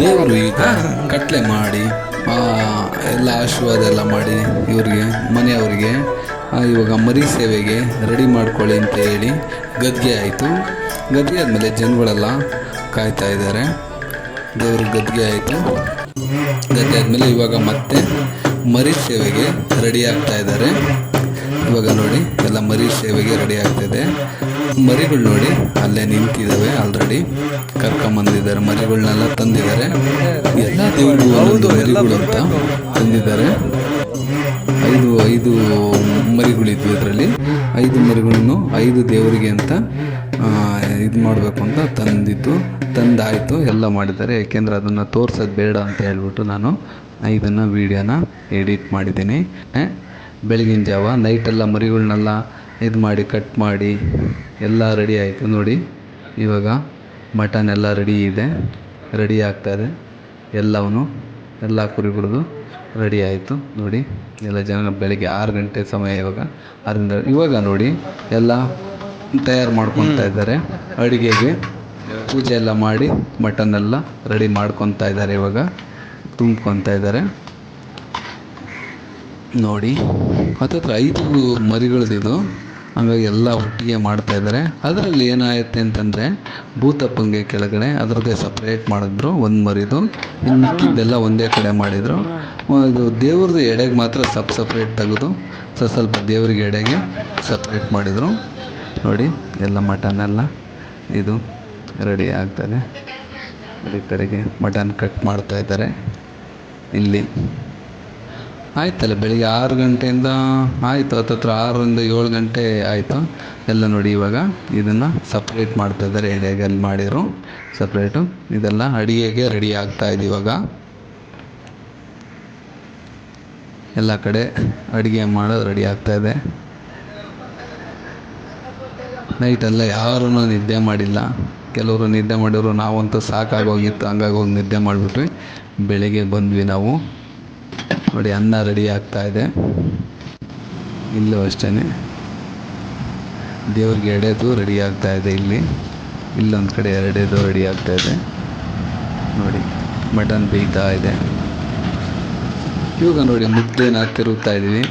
ದೇವರು ಈಗ ಕಟ್ಲೆ ಮಾಡಿ ಎಲ್ಲ ಆಶೀರ್ವಾದ ಎಲ್ಲ ಮಾಡಿ ಇವರಿಗೆ, ಮನೆಯವರಿಗೆ ಇವಾಗ ಮರಿ ಸೇವೆಗೆ ರೆಡಿ ಮಾಡ್ಕೊಳ್ಳಿ ಅಂತ ಹೇಳಿ ಗದ್ಗೆ ಆಯಿತು. ಗದ್ಗೆ ಆದಮೇಲೆ ಜನಗಳೆಲ್ಲ ಕಾಯ್ತಾ ಇದ್ದಾರೆ. ದೇವ್ರ ಗದ್ಗೆ ಆಯಿತು. ಗದ್ದೆ ಆದಮೇಲೆ ಇವಾಗ ಮತ್ತೆ ಮರಿ ಸೇವೆಗೆ ರೆಡಿ ಆಗ್ತಾ ಇದ್ದಾರೆ. ಇವಾಗ ನೋಡಿ, ಎಲ್ಲ ಮರಿ ಸೇವೆಗೆ ರೆಡಿ ಆಗ್ತಿದೆ. ಮರಿಗಳು ನೋಡಿ, ಅಲ್ಲೇ ನಿಂತಿದ್ದಾವೆ ಆಲ್ರೆಡಿ ಕರ್ಕೊಂಬಂದಿದ್ದಾರೆ ಮರಿಗಳನ್ನೆಲ್ಲ ತಂದಿದ್ದಾರೆ. ಎಲ್ಲ ದೇವರು ಮರಿಗಳು ಅಂತ ತಂದಿದ್ದಾರೆ. ಐದು ಐದು ಮರಿಗಳಿದ್ವು ಇದರಲ್ಲಿ. ಐದು ಮರಿಗಳನ್ನು ಐದು ದೇವರಿಗೆ ಅಂತ ಇದು ಮಾಡಬೇಕು ಅಂತ ತಂದಿತ್ತು ತಂದಾಯಿತು, ಎಲ್ಲ ಮಾಡಿದ್ದಾರೆ. ಏಕೆಂದರೆ ಅದನ್ನು ತೋರ್ಸೋದು ಬೇಡ ಅಂತ ಹೇಳ್ಬಿಟ್ಟು ನಾನು ಇದನ್ನು ವೀಡಿಯೋನ ಎಡಿಟ್ ಮಾಡಿದ್ದೀನಿ. ಬೆಳಗಿನ ಜಾವ ನೈಟೆಲ್ಲ ಮರಿಗಳನ್ನೆಲ್ಲ ಇದು ಮಾಡಿ ಕಟ್ ಮಾಡಿ ಎಲ್ಲ ರೆಡಿ ಆಯಿತು ನೋಡಿ. ಇವಾಗ ಮಟನ್ ಎಲ್ಲ ರೆಡಿ ಇದೆ. ರೆಡಿ ಆಗ್ತಾಯಿದೆ ಎಲ್ಲವೂ ಎಲ್ಲ ಕುರಿಗಳದ್ದು ರೆಡಿ ಆಯಿತು ನೋಡಿ. ಎಲ್ಲ ಜನ ಬೆಳಗ್ಗೆ ಆರು ಗಂಟೆ ಸಮಯ ಇವಾಗ. ಆರರಿಂದ ಇವಾಗ ನೋಡಿ ಎಲ್ಲ ತಯಾರು ಮಾಡ್ಕೊತಾ ಇದ್ದಾರೆ. ಅಡುಗೆಗೆ ಪೂಜೆ ಎಲ್ಲ ಮಾಡಿ ಮಟನ್ ಎಲ್ಲ ರೆಡಿ ಮಾಡ್ಕೊತಾ ಇದ್ದಾರೆ ಇವಾಗ. ತುಂಬ್ಕೊತಾ ಇದ್ದಾರೆ. ನೋಡಿ. ಹತ್ತತ್ರ ಐದು ಮರಿಗಳದಿದು ಹಂಗಾಗಿ ಎಲ್ಲ ಒಟ್ಟಿಗೆ ಮಾಡ್ತಾ ಇದ್ದಾರೆ. ಅದರಲ್ಲಿ ಏನಾಗುತ್ತೆ ಅಂತಂದರೆ ಭೂತಪ್ಪಂಗೆ ಕೆಳಗಡೆ ಅದರದ್ದೇ ಸಪ್ರೇಟ್ ಮಾಡಿದ್ರು ಒಂದು ಮರಿದು. ಮಿಕ್ಕಿದ್ದೆಲ್ಲ ಒಂದೇ ಕಡೆ ಮಾಡಿದರು. ಇದು ದೇವ್ರದ್ದು ಎಡೆಗೆ ಮಾತ್ರ ಸಪ್ ಸಪ್ರೇಟ್ ತೆಗೆದು, ಸ್ವಲ್ಪ ಸ್ವಲ್ಪ ದೇವ್ರಿಗೆ ಎಡೆಗೆ ಸಪ್ರೇಟ್ ಮಾಡಿದರು. ನೋಡಿ, ಎಲ್ಲ ಮಟನ್ ಎಲ್ಲ ಇದು ರೆಡಿ ಆಗ್ತದೆ. ಅದೇ ಕಡೆಗೆ ಮಟನ್ ಕಟ್ ಮಾಡ್ತಾ ಇದ್ದಾರೆ. ಇಲ್ಲಿ ಆಯ್ತಲ್ಲ, ಬೆಳಿಗ್ಗೆ ಆರು ಗಂಟೆಯಿಂದ, ಆಯಿತು, ಹತ್ತತ್ರ ಆರರಿಂದ ಏಳು ಗಂಟೆ ಆಯಿತು. ಎಲ್ಲ ನೋಡಿ ಇವಾಗ ಇದನ್ನು ಸಪ್ರೇಟ್ ಮಾಡ್ತಾ ಇದ್ದಾರೆ ಎಡೆಗಲ್ಲಿ ಮಾಡಿದರು ಸಪ್ರೇಟು ಇದೆಲ್ಲ ಅಡುಗೆಗೆ ರೆಡಿ ಆಗ್ತಾ ಇದೆ ಇವಾಗ. ಎಲ್ಲ ಕಡೆ ಅಡುಗೆ ಮಾಡೋದು ರೆಡಿ ಆಗ್ತಾ ಇದೆ. ನೈಟೆಲ್ಲ ಯಾರೂ ನಿದ್ದೆ ಮಾಡಿಲ್ಲ. ಕೆಲವರು ನಿದ್ದೆ ಮಾಡಿದ್ರು, ನಾವಂತೂ ಸಾಕಾಗೋಗಿತ್ತು, ಹಂಗಾಗಿ ಹೋಗಿ ನಿದ್ದೆ ಮಾಡಿಬಿಟ್ವಿ. ಬೆಳಿಗ್ಗೆ ಬಂದ್ವಿ ನಾವು. ನೋಡಿ, ಅನ್ನ ರೆಡಿ ಆಗ್ತಾ ಇದೆ. ಇಲ್ಲೂ ಅಷ್ಟೇ ದೇವ್ರಿಗೆ ಎಡೆದು ರೆಡಿ ಆಗ್ತಾ ಇದೆ ಇಲ್ಲಿ. ಇಲ್ಲೊಂದು ಕಡೆ ಎರಡೆದು ರೆಡಿ ಆಗ್ತಾ ಇದೆ. ನೋಡಿ ಮಟನ್ ಬೇಯ್ತಾ ಇದೆ. ಇವಾಗ ನೋಡಿ, ಮುದ್ದೆನ ತಿರುಗ್ತಾ ಇದ್ದೀವಿ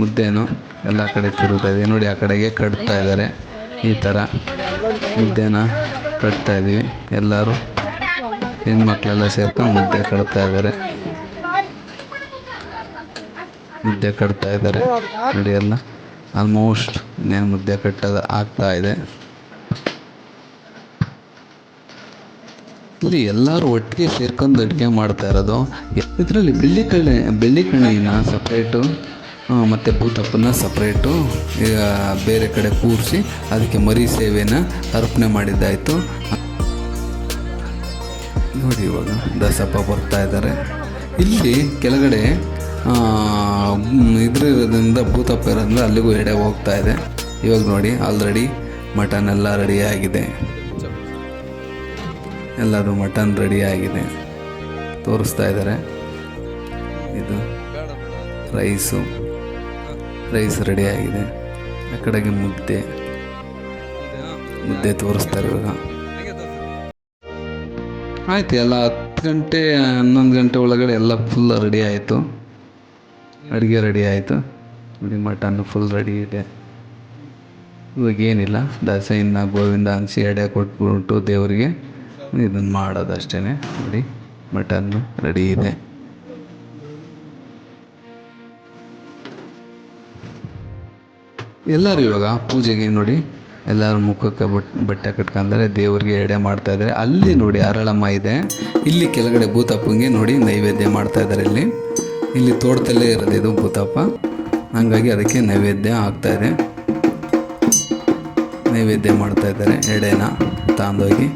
ಮುದ್ದೆನು ಎಲ್ಲ ಕಡೆ ತಿರುಗ್ತಾ ಇದೆ. ನೋಡಿ, ಆ ಕಡೆಗೆ ಕಟ್ತಾ ಇದ್ದಾರೆ ಈ ಥರ ಮುದ್ದೆನ ಕಟ್ತಾ ಇದ್ದೀವಿ ಎಲ್ಲರೂ ಹೆಣ್ಮಕ್ಳೆಲ್ಲ ಸೇರ್ಕೊಂಡು ಮುದ್ದೆ ಕಟ್ತಾ ಇದ್ದಾರೆ ಮುದ್ದೆ ಕಟ್ತಾ ಇದ್ದಾರೆ ನೋಡಿ ಎಲ್ಲ ಆಲ್ಮೋಸ್ಟ್ ಇನ್ನೇನು ಮುದ್ದೆ ಕಟ್ಟೋದು ಆಗ್ತಾ ಇದೆ. ಇಲ್ಲಿ ಎಲ್ಲರೂ ಒಟ್ಟಿಗೆ ಸೇರ್ಕೊಂಡು ಅಡುಗೆ ಮಾಡ್ತಾ ಇರೋದು. ಇದರಲ್ಲಿ ಬೆಳ್ಳಿ ಕಳ್ಳೆ ಬೆಳ್ಳಿ ಕಣ್ಣಿನ ಸಪ್ರೇಟು ಮತ್ತು ಭೂತಪ್ಪನ ಸಪ್ರೇಟು ಈಗ ಬೇರೆ ಕಡೆ ಕೂರಿಸಿ ಅದಕ್ಕೆ ಮರಿ ಸೇವೆನ ಅರ್ಪಣೆ ಮಾಡಿದ್ದಾಯಿತು. ನೋಡಿ ಇವಾಗ ದಸಪ್ಪ ಬರ್ತಾ ಇದ್ದಾರೆ. ಇಲ್ಲಿ ಕೆಳಗಡೆ ಇದ್ರಿಂದ ಭೂತಪ್ಪ ಇರೋದ್ರಿಂದ ಅಲ್ಲಿಗೂ ಎಡೆ ಹೋಗ್ತಾ ಇದೆ. ಇವಾಗ ನೋಡಿ ಆಲ್ರೆಡಿ ಮಟನ್ ಎಲ್ಲ ರೆಡಿ ಆಗಿದೆ. ಎಲ್ಲದು ಮಟನ್ ರೆಡಿ ಆಗಿದೆ. ತೋರಿಸ್ತಾ ಇದ್ದಾರೆ ಇದು ರೈಸು. ರೈಸ್ ರೆಡಿ ಆಗಿದೆ. ಆ ಕಡೆಗೆ ಮುದ್ದೆ. ಮುದ್ದೆ ತೋರಿಸ್ತಾರೆ ಇವಾಗ ಆಯ್ತು, ಎಲ್ಲ ಹತ್ತು ಗಂಟೆ, ಹನ್ನೊಂದು ಗಂಟೆ ಒಳಗಡೆ ಎಲ್ಲ ಫುಲ್ ರೆಡಿ ಆಯಿತು. ಅಡುಗೆ ರೆಡಿ ಆಯಿತು. ನೋಡಿ ಮಟನ್ ಫುಲ್ ರೆಡಿ ಇದೆ. ಇವಾಗ ಏನಿಲ್ಲ. ದಸೆಯಿಂದ, ಗೋವಿಂದ ಅನಿಸಿ ಎಡೆ ಕೊಟ್ಬಿಟ್ಟು ದೇವರಿಗೆ ಇದನ್ನು ಮಾಡೋದಷ್ಟೇ ನೋಡಿ ಮಟನ್ನು ರೆಡಿ ಇದೆ. ಎಲ್ಲರೂ ಇವಾಗ ಪೂಜೆಗೆ ನೋಡಿ, ಎಲ್ಲರೂ ಮುಖಕ್ಕೆ ಬಟ್, ಬಟ್ಟೆ ಕಟ್ಕೊಂಡ್ರೆ ದೇವರಿಗೆ ಎಡೆ ಮಾಡ್ತಾ ಇದ್ದಾರೆ. ಅಲ್ಲಿ ನೋಡಿ ಅರಳಮ್ಮ ಇದೆ. ಇಲ್ಲಿ ಕೆಳಗಡೆ ಭೂತಪ್ಪಂಗೆ ನೋಡಿ ನೈವೇದ್ಯ ಮಾಡ್ತಾ ಇದ್ದಾರೆ ಇಲ್ಲಿ. ಇಲ್ಲಿ ತೋಟದಲ್ಲೇ ಇರೋದು, ಇದು ಭೂತಪ್ಪ ಹಾಗಾಗಿ ಅದಕ್ಕೆ ನೈವೇದ್ಯ ಆಗ್ತಾ ಇದೆ. ನೈವೇದ್ಯ ಮಾಡ್ತಾ ಇದ್ದಾರೆ ಎಡೆನ ತಂದೋಗಿ.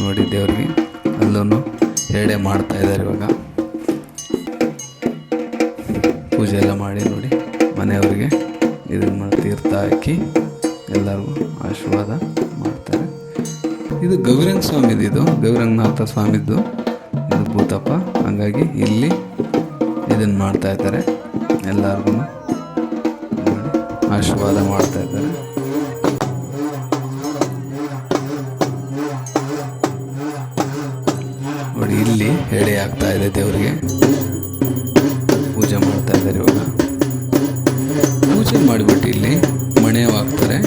ನೋಡಿ ದೇವ್ರಿಗೆ ಅಲ್ಲೂ ಎಡೆ ಮಾಡ್ತಾ ಇದ್ದಾರೆ ಇವಾಗ. ಪೂಜೆ ಎಲ್ಲ ಮಾಡಿ ನೋಡಿ, ಮನೆಯವ್ರಿಗೆ ಇದನ್ನು ಮಾಡಿ ತೀರ್ಥ ಹಾಕಿ ಎಲ್ಲರಿಗೂ ಆಶೀರ್ವಾದ ಮಾಡ್ತಾರೆ. ಇದು ಗೌರಂಗ ಸ್ವಾಮಿದು, ಇದು ಗೌರಂಗನಾಥ ಸ್ವಾಮಿದು. ಹಾಗಾಗಿ ಇಲ್ಲಿ ಇದನ್ನು ಮಾಡ್ತಾ ಇದ್ದಾರೆ. ಎಲ್ಲರಿಗೂ ಆಶೀರ್ವಾದ ಮಾಡ್ತಾ ಇದ್ದಾರೆ. ನೋಡಿ, ಇಲ್ಲಿ ಎಡೆ ಆಗ್ತಾ ಇದೆ ದೇವರಿಗೆ. ಪೂಜೆ ಮಾಡ್ತಾ ಇದ್ದಾರೆ ಇವಾಗ. ಪೂಜೆ ಮಾಡಿಬಿಟ್ಟು ಇಲ್ಲಿ ಮಣೆವಾಗ್ತಾರೆ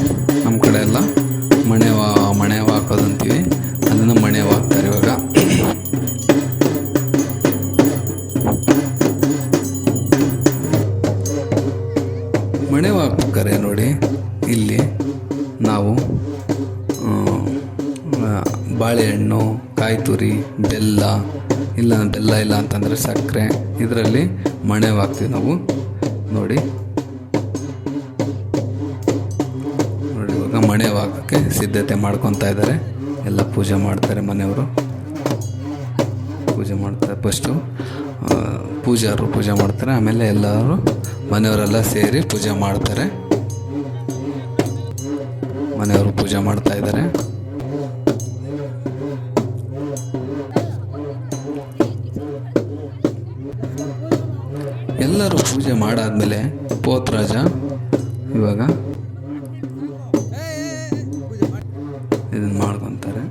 ನಮ್ಮ ಕಡೆ ಎಲ್ಲ ಮಣೆವ ಕಾಯಿ ಬೆಲ್ಲ, ಇಲ್ಲ ಬೆಲ್ಲ ಇಲ್ಲ ಅಂತಂದರೆ ಸಕ್ಕರೆ, ಇದರಲ್ಲಿ ಮಣೆವಾಗ್ತೀವಿ ನಾವು. ನೋಡಿ. ನೋಡಿ, ಇವಾಗ ಮಣೆವಾಗೋಕ್ಕೆ ಸಿದ್ಧತೆ ಮಾಡ್ಕೊತಾ ಇದ್ದಾರೆ. ಎಲ್ಲ ಪೂಜೆ ಮಾಡ್ತಾರೆ ಮನೆಯವರು. ಪೂಜೆ ಮಾಡ್ತಾರೆ ಫಸ್ಟು ಪೂಜಾರು ಪೂಜೆ ಮಾಡ್ತಾರೆ. ಆಮೇಲೆ ಎಲ್ಲರೂ ಮನೆಯವರೆಲ್ಲ ಸೇರಿ ಪೂಜೆ ಮಾಡ್ತಾರೆ. ಮನೆಯವರು ಪೂಜೆ ಮಾಡ್ತಾ ಇದ್ದಾರೆ. ಪೂಜೆ ಮಾಡಾದ್ಮೇಲೆ ಪೋತ್ರಾಜ, ಇವಾಗ ಇದನ್ನ ಮಾಡ್ಕೊತಾರೆ.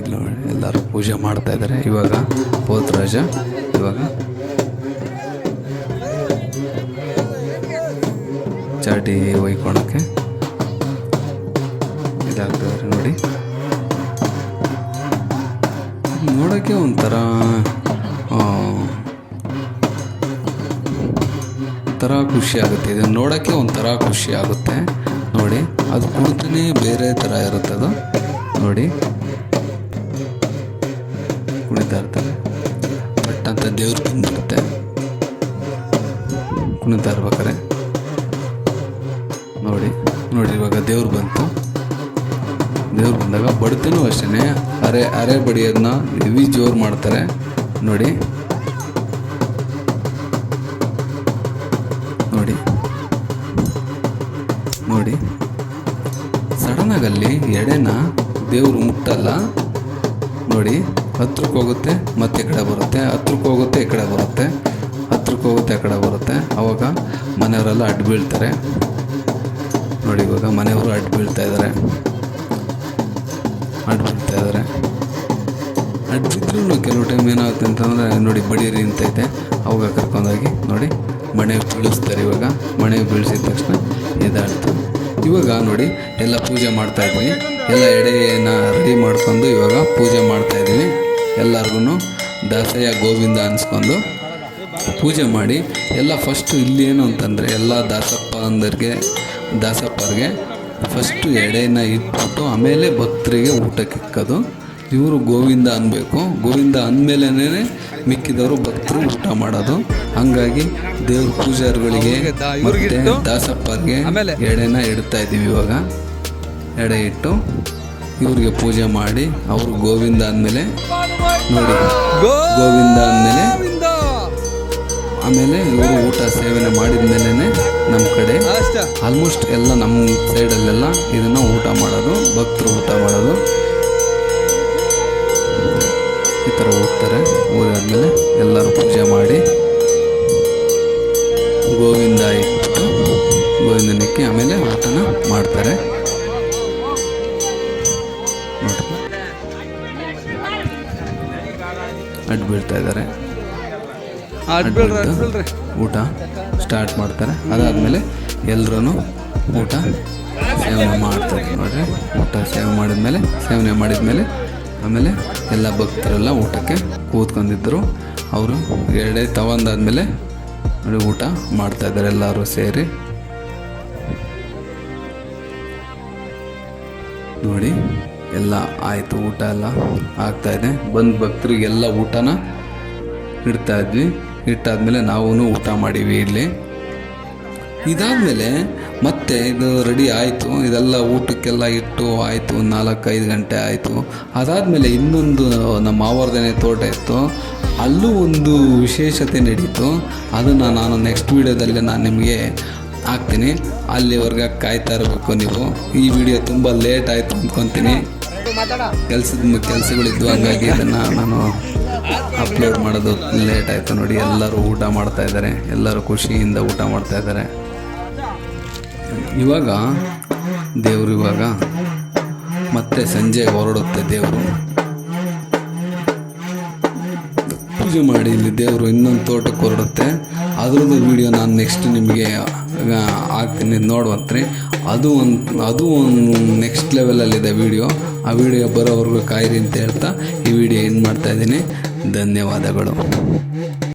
ಇದು ಎಲ್ಲರೂ ಪೂಜೆ ಮಾಡ್ತಾ ಇದ್ದಾರೆ ಇವಾಗ ಪೋತ್ರಾಜ, ಇವಾಗ ಚಾಟಿ ಒಯ್ಕೊಳಕ್ಕೆ ಇದಾಗ್ತದೆ ನೋಡಿ. ನೋಡೋಕ್ಕೆ ಒಂಥರ ಒಂಥರ ಖುಷಿ ಆಗುತ್ತೆ. ಇದನ್ನು ನೋಡೋಕ್ಕೆ ಒಂಥರ ಖುಷಿ ಆಗುತ್ತೆ. ನೋಡಿ, ಅದು ಕುಡಿತನೇ ಬೇರೆ ಥರ ಇರುತ್ತೆ ಅದು. ನೋಡಿ. ಕುಣಿತಾ ಇರ್ತಾರೆ ಬಟ್ ಅಂತ ದೇವ್ರು ತಿಂದಿರುತ್ತೆ. ಕುಣಿತಾ ಇರ್ಬೇಕಾರೆ ನೋಡಿ ನೋಡಿ, ಇವಾಗ ದೇವ್ರು ಬಂತು. ದೇವ್ರು ಬಂದಾಗ ಬಡ್ತೇನೂ ಅಷ್ಟೇ ಅರೆ ಅರೆ ಬಡಿಯೋದನ್ನ ಹೆವಿ ಜೋರು ಮಾಡ್ತಾರೆ. ನೋಡಿ. ನೋಡಿ. ನೋಡಿ. ಸಡನ್ ಆಗಲ್ಲಿ ಎಡೆನ ದೇವರು ಮುಟ್ಟಲ್ಲ. ನೋಡಿ, ಹತ್ರಕ್ಕೆ ಹೋಗುತ್ತೆ, ಮತ್ತೆ ಕಡೆ ಬರುತ್ತೆ, ಹತ್ರಕ್ಕೆ ಹೋಗುತ್ತೆ, ಈ ಕಡೆ ಬರುತ್ತೆ, ಹತ್ರಕ್ಕೆ ಹೋಗುತ್ತೆ, ಆ ಕಡೆ ಬರುತ್ತೆ. ಅವಾಗ ಮನೆಯವರೆಲ್ಲ ಅಡ್ಡ ಬೀಳ್ತಾರೆ. ನೋಡಿ, ಇವಾಗ ಮನೆಯವರು ಅಡ್ಡ ಬೀಳ್ತಾ ಇದ್ದಾರೆ. ಅಡ್ಡ ಬೀಳ್ತಾ ಇದ್ದಾರೆ. ಬಿದ್ರೂ ಕೆಲವು ಟೈಮ್ ಏನಾಗುತ್ತೆ ಅಂತಂದರೆ ನೋಡಿ ಬಡೀರಿ ನಿಂತೈತೆ ಅವಾಗ ಕರ್ಕೊಂಡೋಗಿ ನೋಡಿ ಮಣೆ ಬೀಳಿಸ್ತಾರೆ ಇವಾಗ. ಮಣೆ ಬೀಳಿಸಿದ ತಕ್ಷಣ ಎದಾಡ್ತು ಇವಾಗ ನೋಡಿ ಎಲ್ಲ ಪೂಜೆ ಮಾಡ್ತಾ ಇದ್ದೀನಿ. ಎಲ್ಲ ಎಡೆಯನ್ನು ರೆಡಿ ಮಾಡ್ಕೊಂಡು ಇವಾಗ ಪೂಜೆ ಮಾಡ್ತಾ ಇದ್ದೀನಿ. ಎಲ್ಲರಿಗೂ ದಾಸಯ್ಯ ಗೋವಿಂದ ಅನ್ಸ್ಕೊಂಡು ಪೂಜೆ ಮಾಡಿ ಎಲ್ಲ ಫಸ್ಟು ಇಲ್ಲಿ ಏನು ಅಂತಂದರೆ ಎಲ್ಲ ದಾಸಪ್ಪ ಅಂದರಿಗೆ, ದಾಸಪ್ಪರಿಗೆ ಫಸ್ಟು ಎಡೆಯನ್ನು ಇಟ್ಬಿಟ್ಟು ಆಮೇಲೆ ಭಕ್ತರಿಗೆ ಊಟಕ್ಕೆ ಇಕ್ಕೋದು. ಇವರು ಗೋವಿಂದ ಅನ್ಬೇಕು. ಗೋವಿಂದ ಅಂದಮೇಲೆ ಮಿಕ್ಕಿದವರು ಭಕ್ತರು ಊಟ ಮಾಡೋದು. ಹಂಗಾಗಿ ದೇವ್ರ ಪೂಜಾರಿಗಳಿಗೆ ಮತ್ತೆ ದಾಸಪ್ಪರಿಗೆ ಎಡೆನ ಇಡ್ತಾ ಇದ್ದೀವಿ ಇವಾಗ. ಎಡೆ ಇಟ್ಟು ಇವ್ರಿಗೆ ಪೂಜೆ ಮಾಡಿ ಅವರು ಗೋವಿಂದ ಅಂದಮೇಲೆ ನೋಡಿ. ಗೋವಿಂದ ಅಂದಮೇಲೆ ಆಮೇಲೆ ಇವರು ಊಟ ಸೇವನೆ ಮಾಡಿದ ಮೇಲೇ ನಮ್ಮ ಕಡೆ ಆಲ್ಮೋಸ್ಟ್ ಎಲ್ಲ ನಮ್ಮ ಸೈಡಲ್ಲೆಲ್ಲ ಇದನ್ನು ಊಟ ಮಾಡೋದು ಭಕ್ತರು ಊಟ ಮಾಡೋದು. ಈ ಥರ ಹೋಗ್ತಾರೆ. ಹೋದಾದ್ಮೇಲೆ ಎಲ್ಲರೂ ಪೂಜೆ ಮಾಡಿ ಗೋವಿಂದ ಇಟ್ಟು ಗೋವಿಂದನಿಕ್ಕೆ ಆಮೇಲೆ ಊಟನ ಮಾಡ್ತಾರೆ. ಅಡ್ ಬೀಳ್ತಾ ಇದ್ದಾರೆ ಊಟ ಸ್ಟಾರ್ಟ್ ಮಾಡ್ತಾರೆ. ಅದಾದಮೇಲೆ ಎಲ್ಲರೂ ಊಟ ಸೇವನೆ ಮಾಡ್ತಾರೆ. ನೋಡ್ರಿ ಊಟ ಸೇವನೆ ಮಾಡಿದ್ಮೇಲೆ ಸೇವನೆ ಮಾಡಿದ್ಮೇಲೆ ಆಮೇಲೆ ಎಲ್ಲ ಭಕ್ತರೆಲ್ಲ ಊಟಕ್ಕೆ ಕೂತ್ಕೊಂಡಿದ್ದರು. ಅವರು ಎರಡೇ ತಗೊಂಡಾದ್ಮೇಲೆ ಊಟ ಮಾಡ್ತಾ ಇದ್ದಾರೆ ಎಲ್ಲರೂ ಸೇರಿ. ನೋಡಿ, ಎಲ್ಲ ಆಯಿತು, ಊಟ ಎಲ್ಲ ಆಗ್ತಾಯಿದೆ ಬಂದು ಭಕ್ತರಿಗೆಲ್ಲ ಊಟನ ಇಡ್ತಾಯಿದ್ವಿ ಇಟ್ಟಾದ್ಮೇಲೆ ನಾವು ಊಟ ಮಾಡೀವಿ ಇಲ್ಲಿ. ಇದಾದಮೇಲೆ ಮತ್ತೆ ಇದು ರೆಡಿ ಆಯಿತು. ಇದೆಲ್ಲ ಊಟಕ್ಕೆಲ್ಲ ಇಟ್ಟು ಆಯಿತು. ನಾಲ್ಕೈದು ಗಂಟೆ ಆಯಿತು. ಅದಾದಮೇಲೆ ಇನ್ನೊಂದು ನಮ್ಮ ಆವರ್ಧನೆ ತೋಟ ಇತ್ತು. ಅಲ್ಲೂ ಒಂದು ವಿಶೇಷತೆ ನಡೀತು. ಅದನ್ನು ನಾನು ನೆಕ್ಸ್ಟ್ ವೀಡಿಯೋದಲ್ಲಿ ನಾನು ನಿಮಗೆ ಹಾಕ್ತೀನಿ. ಅಲ್ಲಿವರೆಗೆ ಕಾಯ್ತಾ ಇರಬೇಕು ನೀವು. ಈ ವಿಡಿಯೋ ತುಂಬ ಲೇಟ್ ಆಯಿತು ಅಂದ್ಕೊತೀನಿ ಕೆಲಸದ ಕೆಲಸಗಳಿದ್ವು, ಹಂಗಾಗಿ ಇದನ್ನು ನಾನು ಅಪ್ಲೋಡ್ ಮಾಡೋದು ಲೇಟ್ ಆಯಿತು ನೋಡಿ. ಎಲ್ಲರೂ ಊಟ ಮಾಡ್ತಾಯಿದ್ದಾರೆ ಎಲ್ಲರೂ ಖುಷಿಯಿಂದ ಊಟ ಮಾಡ್ತಾ ಇದ್ದಾರೆ. ಇವಾಗ ದೇವರು ಇವಾಗ ಮತ್ತೆ ಸಂಜೆ ಹೊರಡುತ್ತೆ ದೇವರು. ಪೂಜೆ ಮಾಡಿ ಇಲ್ಲಿ ದೇವರು ಇನ್ನೊಂದು ತೋಟಕ್ಕೆ ಹೊರಡುತ್ತೆ. ಅದರದ್ದು ವಿಡಿಯೋ ನಾನು ನೆಕ್ಸ್ಟ್ ನಿಮಗೆ ಹಾಕ್ತೀನಿ ನೋಡುವಂತ್ರಿ ಅದು ಒಂದು ಅದು ಒಂದು ನೆಕ್ಸ್ಟ್ ಲೆವೆಲಲ್ಲಿದೆ ವಿಡಿಯೋ ಆ ವಿಡಿಯೋ ಬರೋವರೆಗೂ ಕಾಯಿರಿ ಅಂತ ಹೇಳ್ತಾ ಈ ವಿಡಿಯೋ ಏನು ಮಾಡ್ತಾಯಿದ್ದೀನಿ ಧನ್ಯವಾದಗಳು.